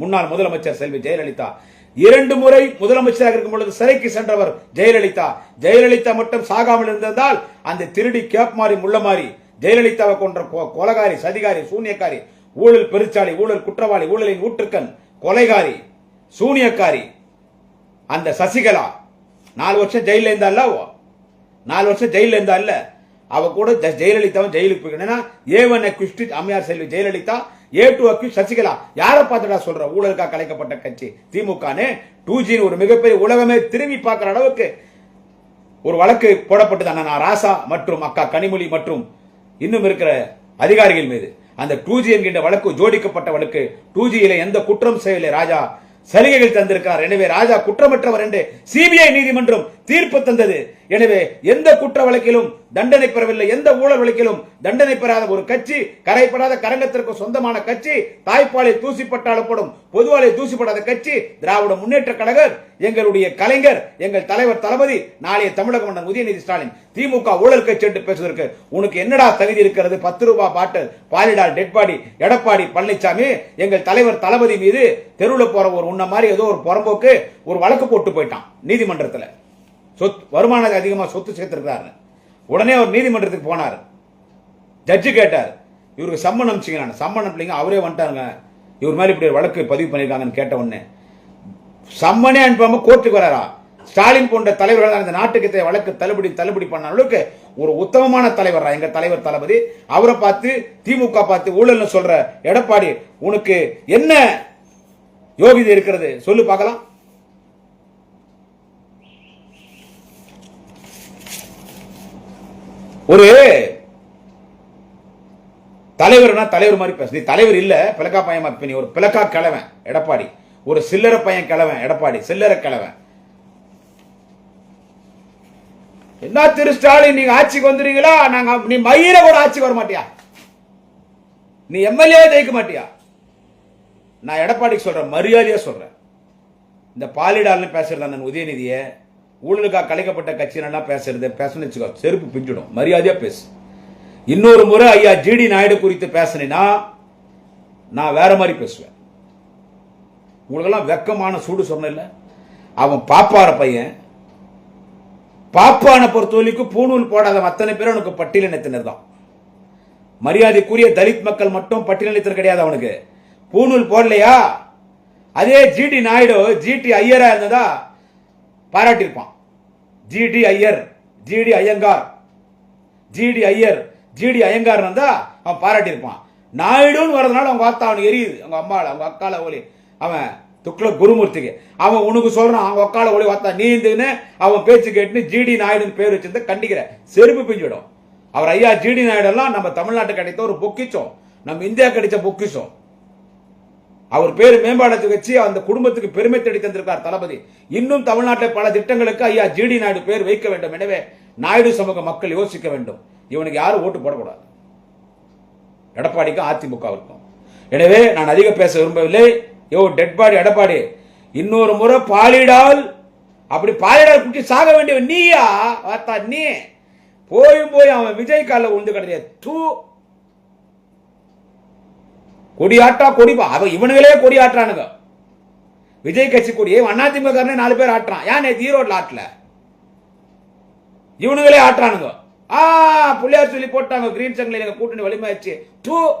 முன்னாள் முதலமைச்சர் செல்வி ஜெயலலிதா. இரண்டு முறை முதலமைச்சராக இருக்கும் பொழுது சிறைக்கு சென்றவர் ஜெயலலிதா. ஜெயலலிதா மட்டும் சாகாமல் இருந்திருந்தால் அந்த திருடி கேப் மாறி முள்ள மாறி ஜெயலலிதாவை கொன்ற கொலகாரி சதிகாரி சூனியக்காரி ஊழல் பெருச்சாளி ஊழல் குற்றவாளி ஊழலின் ஊற்றுக்கண் கொலைகாரி சூனியக்காரி அந்த சசிகலா. நாலு வருஷம் ஜெயில இருந்தா இல்ல நாலு வருஷம் ஜெயில இருந்தால அவ கூட ஜெயலலிதாவும் ஜெயிலுக்கு போய்க்கணும் ஏ ஒன் அக்யூஸ்ட் அம்மையார் செல்வி ஜெயலலிதா ஏ டு அக்யூ சசிகலா. யாரை பார்த்துடா சொல்ற? ஊழலுக்காக கலைக்கப்பட்ட கட்சி. திமுகன்னு டூ ஜி ஒரு மிகப்பெரிய உலகமே திரும்பி பார்க்குற அளவுக்கு ஒரு வழக்கு போடப்பட்டது அண்ணா ராசா மற்றும் அக்கா கனிமொழி மற்றும் இன்னும் இருக்கிற அதிகாரிகள் மீது. அந்த டூ ஜி என்கின்ற வழக்கு ஜோடிக்கப்பட்ட வழக்கு டூ ஜியில எந்த குற்றம் செய்யவில்லை ராஜா. சலுகைகள் தந்திருக்கிறார். எனவே ராஜா குற்றமற்றவர் என்று சிபிஐ நீதிமன்றம் தீர்ப்பு தந்தது. எனவே எந்த குற்ற வழக்கிலும் தண்டனை பெறவில்லை எந்த ஊழல் வழக்கிலும் தண்டனை பெறாத ஒரு கட்சி கரைப்படாத கரங்கத்திற்கு சொந்தமான கட்சி தாய்ப்பாலை தூசிப்பட்டாலும் பொதுவாலை தூசிப்படாத கட்சி திராவிட முன்னேற்ற கழகர் எங்களுடைய கலைஞர் எங்கள் தலைவர் தளபதி நாளைய தமிழக மன்னன் உதயநிதி ஸ்டாலின் திமுக ஊழல் கட்சி என்று பேசுவதற்கு உனக்கு என்னடா தகுதி இருக்கிறது? பத்து ரூபாய் bottle Folidol dead body Edappadi Palaniswami எங்கள் தலைவர் தளபதி மீது தெருவில் போற ஒரு உன்ன மாதிரி ஏதோ ஒரு புறம்போக்கு ஒரு வழக்கு போட்டு போயிட்டான் நீதிமன்றத்தில். சொத்து வருமானம் அதிகமாக சொத்து சேர்த்துருக்கிறாரு உடனே அவர் நீதிமன்றத்துக்கு போனார். ஜட்ஜு கேட்டார் இவருக்கு சம்மன் அனுப்பிச்சிங்க சம்மன் அனுப்பலிங்க அவரே வந்துட்டாருங்க. இவர் மாதிரி இப்படி வழக்கு பதிவு பண்ணியிருக்காங்கன்னு கேட்ட உடனே சம்மனே அனுப்பாம கோர்ட்டுக்கு வராரா? ஸ்டாலின் போன்ற தலைவர்கள் அந்த நாட்டுக்கு வழக்கு தள்ளுபடி தள்ளுபடி பண்ண அளவுக்கு ஒரு உத்தமமான தலைவர் எங்க தலைவர் தளபதி அவரை பார்த்து திமுக பார்த்து ஊழல்னு சொல்ற எடப்பாடி உனக்கு என்ன யோகிதை இருக்கிறது? சொல்லு பார்க்கலாம். ஒரு தலைவர்னா தலைவர் மாதிரி பேசு. நீ தலைவர் இல்ல பிளக்கா பையன் மாதிரி நீ ஒரு பிளக்கா கிழவன் எடப்பாடி. ஒரு சில்லறை பையன் கிழவன் எடப்பாடி. சில்லறை கிழவன். என்ன திரு ஸ்டாலின் நீங்க ஆட்சிக்கு வந்துடுறீங்களா நாங்க நீ மயிர கூட ஆட்சிக்கு வர மாட்டியா? நீ எம்எல்ஏ ஜெயிக்க மாட்டியா? நான் எடப்பாடிக்கு சொல்றேன் மரியாதையா சொல்றேன். இந்த பாலிடால்னு பேசுறது அந்த உதயநிதியை ஊழலுக்காக கலைக்கப்பட்ட கட்சியினெல்லாம் பேசுறது பேசணும்னு வச்சுக்கோ செருப்பு பிஞ்சிடும் மரியாதையா பேசு. இன்னொரு முறை ஐயா ஜிடி நாயுடு குறித்து பேசினேன்னா நான் வேற மாதிரி பேசுவேன். உங்களுக்கெல்லாம் வெக்கமான சூடு சொன்ன அவன் பாப்பார பையன். பாப்பானை பொறுத்த வரைக்கும் பூணூல் போடாத அத்தனை பேரும் அவனுக்கு பட்டியலினத்தினர் தான். மரியாதைக்குரிய தலித் மக்கள் மட்டும் பட்டியலினத்தினர் கிடையாது அவனுக்கு. பூணூல் போடலையா? அதே ஜிடி நாயுடு ஜிடி ஐயரா இருந்ததா? பாராட்டியிருப்பான். GD Iyer GD Iyengar. GD Iyer GD Iyengar இருந்தா அவன் பாராட்டியிருப்பான். நாயுடுன்னு வரதுனால அவங்க அத்தா அவனுக்கு எரியுது. அவங்க அம்மாவில் அவங்க அக்கால ஒளி. அவன் துக்ள குருமூர்த்திக்கு. அவன் உனக்கு சொல்றான் அவங்க அக்கால ஒளி வார்த்தா நீ இருந்துன்னு அவன் பேச்சு கேட்டுன்னு ஜிடி நாயுடுன்னு பேர் வச்சிருந்த கண்டிக்கிற. செருப்பு பிஞ்சிடும். அவர் ஐயா ஜிடி நாயுடெல்லாம் நம்ம தமிழ்நாட்டுக்கு கிடைத்த ஒரு பொக்கிச்சோம் நம்ம இந்தியா கிடைச்ச பொக்கிச்சோம் அவர் பேர் மேம்பாடத்துக்கு வச்சு அந்த குடும்பத்துக்கு பெருமை தேடி தந்திருக்கார் தளபதி. இன்னும் தமிழ்நாட்டில் பல திட்டங்களுக்கு ஐயா ஜிடி நாயுடு பேர் வைக்க வேண்டும். எனவே நாயுடு சமூக மக்கள் யோசிக்க வேண்டும். இவனுக்கு யாரும் ஓட்டு போடக்கூடாது. எடப்பாடிக்கும் அதிமுகவிற்கும். எனவே நான் அதிக பேச விரும்பவில்லை. யோ டெட் பாடி எடப்பாடி இன்னொரு முறை பாலிடால் அப்படி பாலிடால் குட்டி சாக வேண்டியவன் நீயா? பார்த்தா நீ. போயும் போய் அவன் விஜய் காலில் உழுந்து கிடையாது தூ. கொடியாட்டா கொடிப்பா அவன் இவனுங்களே கொடி ஆட்டுறானுங்க விஜய் கட்சி கொடியை அதிமுக நாலு பேர் ஆட்டுறான். ஏன் நேற்று ஈரோட்ல ஆட்டல? இவனுங்களே ஆட்டுறானுங்க. ஆ புள்ளியார் சொல்லி போட்டாங்க கிரீன் சங்கில எங்க கூட்டணி வலிமையாச்சு. தூ.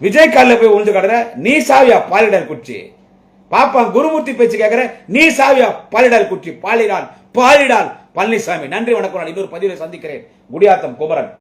விஜய் காலில் போய் உழுந்து கடற நீ சாவியா பாலிடல் குச்சி? பாப்பா குருமூர்த்தி பேச்சு கேட்கிற நீ சாவியா பாலிடால் குச்சி? பாலிடால் பாலிடால் பழனிசாமி. நன்றி வணக்கம். இன்னொரு பதிவில் சந்திக்கிறேன். குடியாத்தம் குமரன்.